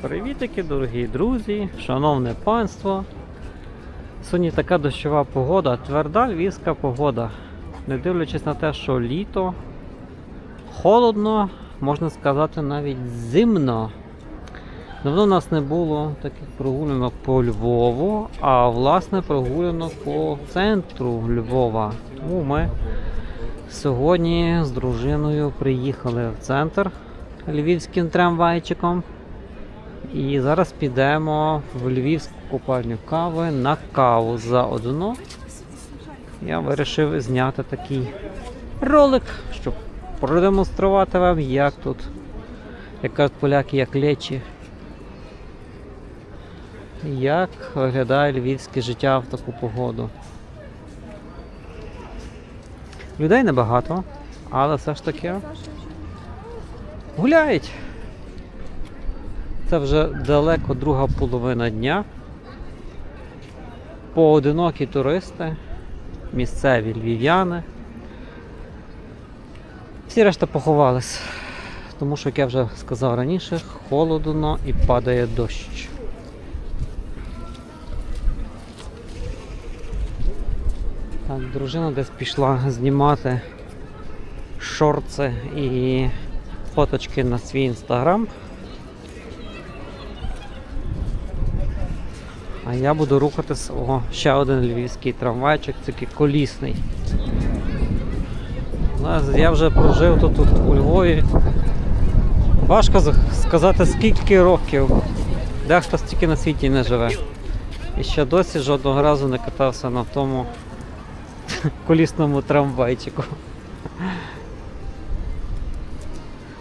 Привітики, дорогі друзі, шановне панство. Сьогодні така дощова погода, тверда львівська погода. Не дивлячись на те, що літо, холодно, можна сказати, навіть зимно. Давно у нас не було таких прогулянок по Львову, а власне прогулянок по центру Львова. Тому ми сьогодні з дружиною приїхали в центр львівським трамвайчиком. І зараз підемо в львівську купальню кави на каву заодно. Я вирішив зняти такий ролик, щоб продемонструвати вам, як тут, як кажуть поляки, як лечі. Як виглядає львівське життя в таку погоду. Людей небагато, але все ж таки гуляють. Це вже далеко друга половина дня. Поодинокі туристи, місцеві львів'яни. Всі решта поховались, тому що, як я вже сказав раніше, холодно і падає дощ. Так, дружина десь пішла знімати шорти і фоточки на свій інстаграм. А я буду рухатись. О, ще один львівський трамвайчик, такий колісний. Я вже прожив тут, тут у Львові. Важко сказати скільки років. Дехто стільки на світі не живе. І ще досі жодного разу не катався на тому колісному трамвайчику.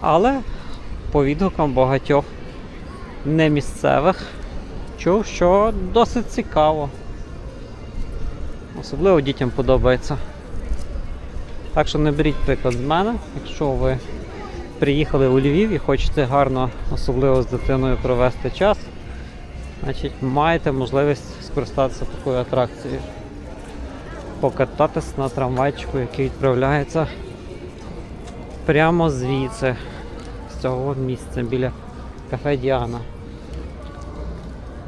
Але по відгукам багатьох немісцевих чув, що досить цікаво. Особливо дітям подобається. Так що не беріть приклад з мене, якщо ви приїхали у Львів і хочете гарно, особливо з дитиною провести час, значить маєте можливість скористатися такою атракцією. Покататись на трамвайчику, який відправляється прямо звідси, з цього місця біля кафе Діана.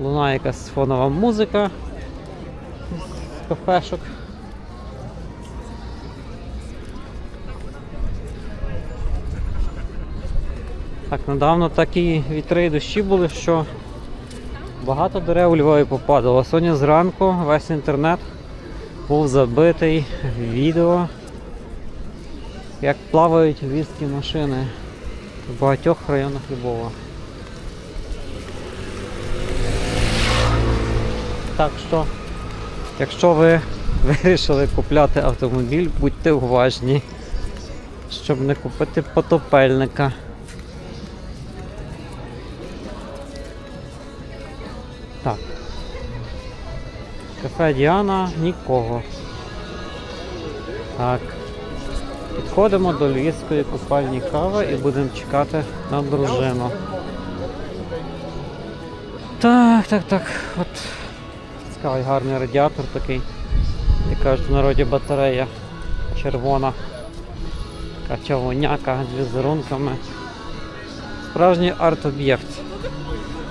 Лунає якась фонова музика з кафешок. Так, недавно такі вітри і дощі були, що багато дерев у Львові попадало. Сьогодні зранку весь інтернет був забитий відео, як плавають львівські машини в багатьох районах Львова. Так що, якщо ви вирішили купляти автомобіль, будьте уважні, щоб не купити потопельника. Так. Кафе Діана нікого. Так. Підходимо до львівської купальні кави і будемо чекати на дружину. Так, так, так. От цікавий гарний радіатор такий. Як кажуть в народі батарея червона. Така човоняка з візерунками. Справжній арт-об'єкт.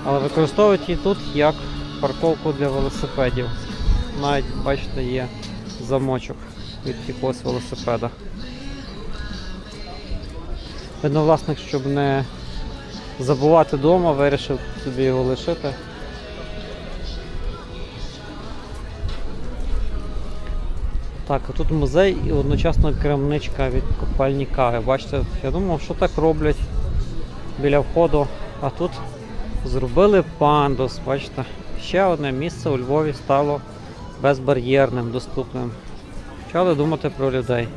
Але використовують її тут як парковку для велосипедів. Навіть, бачите, є замочок від якогось велосипеда. Видно, власник, щоб не забувати вдома, вирішив собі його лишити. Так, тут музей і одночасно крамничка від копальні кави. Бачите, я думав, що так роблять біля входу, а тут зробили пандус, бачите. Ще одне місце у Львові стало безбар'єрним, доступним. Почали думати про людей.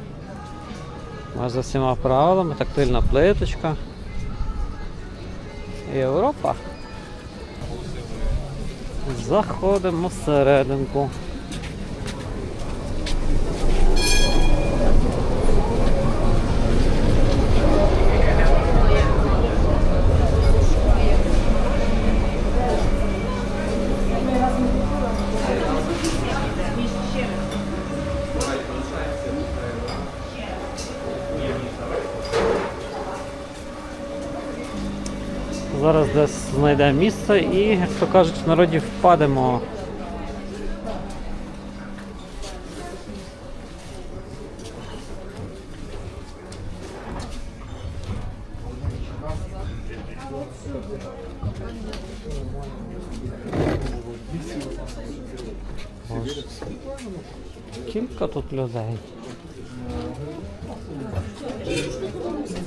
Аж за всіма правилами, тактильна плиточка. Європа. Заходимо всерединку. Знайдемо місце і, як то кажуть, в народі впадемо. Кілька тут людей.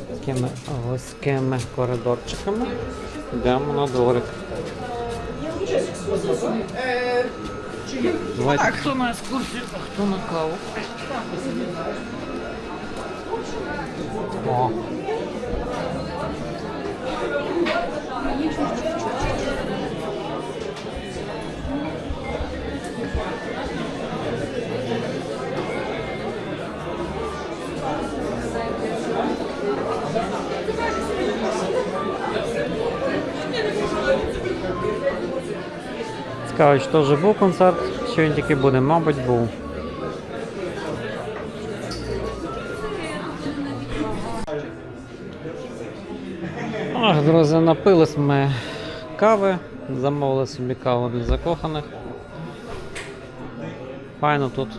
Такими вузькими коридорчиками. Йдемо на дворик. Давайте. А хто на екскурсію, а хто на каву? О. Цікаво, чи вже був концерт, чи він тільки буде, мабуть, був. Ах, друзі, напились ми кави, замовили собі каву для закоханих. Файно тут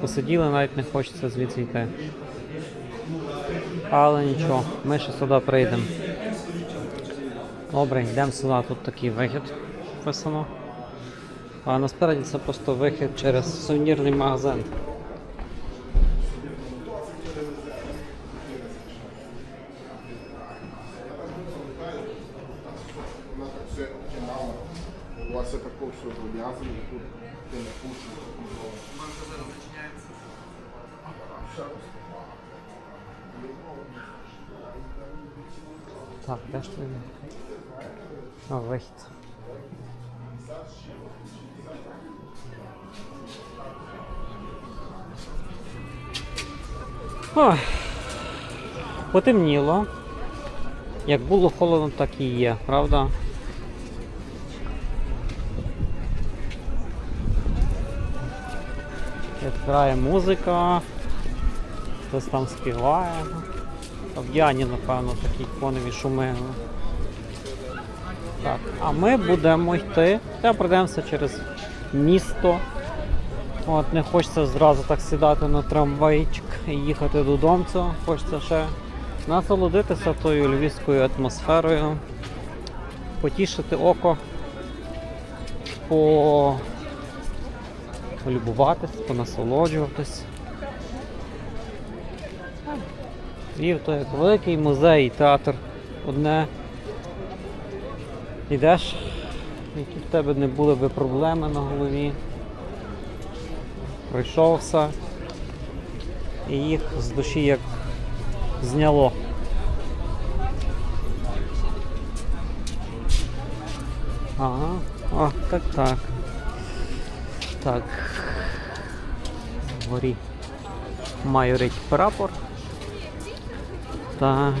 посиділи, навіть не хочеться звідси йти. Але нічого, ми ще сюди прийдемо. Добре, йдемо сюди, тут такий вихід вписано. А насправді це просто вихід через сувенірний магазин. Так, де ж ти? А, вихід. Ой. Потемніло. Як було холодно, так і є, правда? Грає музика, хтось там співає. В Яні, напевно, такі фонові шуми. Так, а ми будемо йти. Та пройдемося через місто. От, не хочеться зразу так сідати на трамвайчик їхати додому. Хочеться ще насолодитися тою львівською атмосферою, потішити око, полюбуватись, понасолоджуватись. Львів то як великий музей, і театр. Одне йдеш, які в тебе не були би проблеми на голові. Пройшовся і їх з душі як зняло. Ага, о, так так. Так. Вгорі майорить прапор. Так.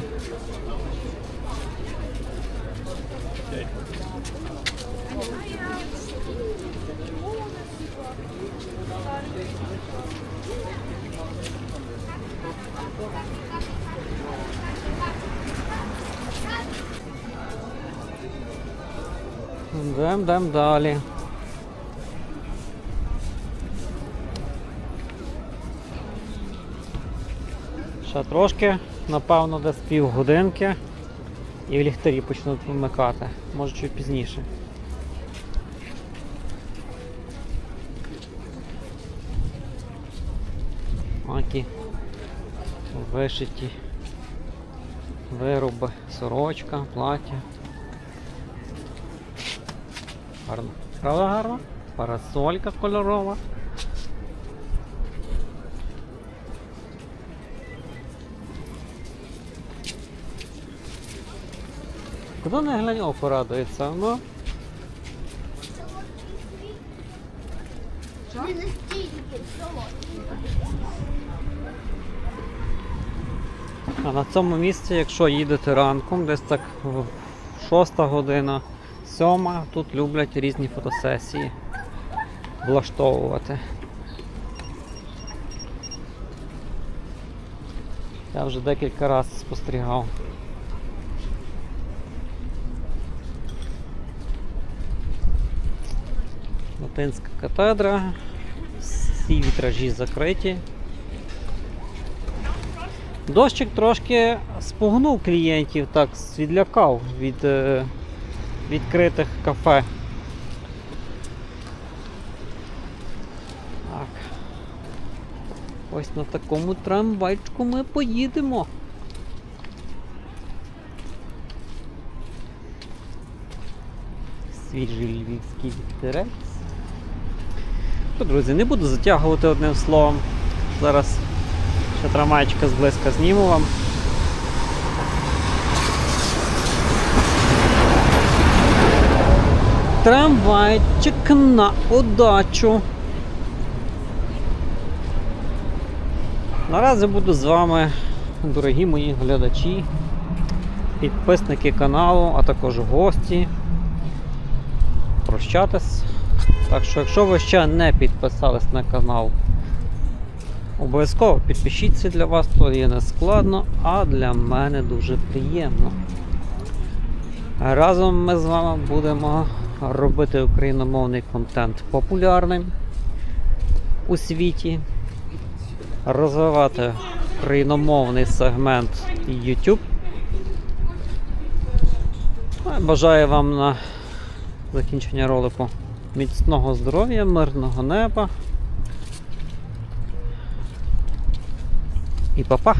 Йдем, йдем далі. Ще трошки, напевно, десь півгодинки і ліхтарі почнуть вмикати. Може чуть пізніше. Такі вишиті вироби, сорочка, плаття. Гарно. Правда гарно? Парасолька кольорова. Куди не глянь око радується, ну. Солодкі. А на цьому місці, якщо їдете ранком, десь так 6 година, 7, тут люблять різні фотосесії влаштовувати. Я вже декілька разів спостерігав. Латинська катедра, всі вітражі закриті. Дощик трошки спугнув клієнтів, так відлякав від е, відкритих кафе. Так. Ось на такому трамвайчику ми поїдемо. Свіжий львівський вітерець. Друзі, не буду затягувати одним словом. Зараз ще трамвайчика зблизька зніму вам. Трамвайчик на удачу. Наразі буду з вами, дорогі мої глядачі, підписники каналу, а також гості. Прощатись. Так що, якщо ви ще не підписались на канал, обов'язково підпишіться для вас, то є не складно, а для мене дуже приємно. Разом ми з вами будемо робити україномовний контент популярним у світі, розвивати україномовний сегмент YouTube. Ну, Бажаю вам на закінчення ролику міцного здоров'я, мирного неба. І па-па!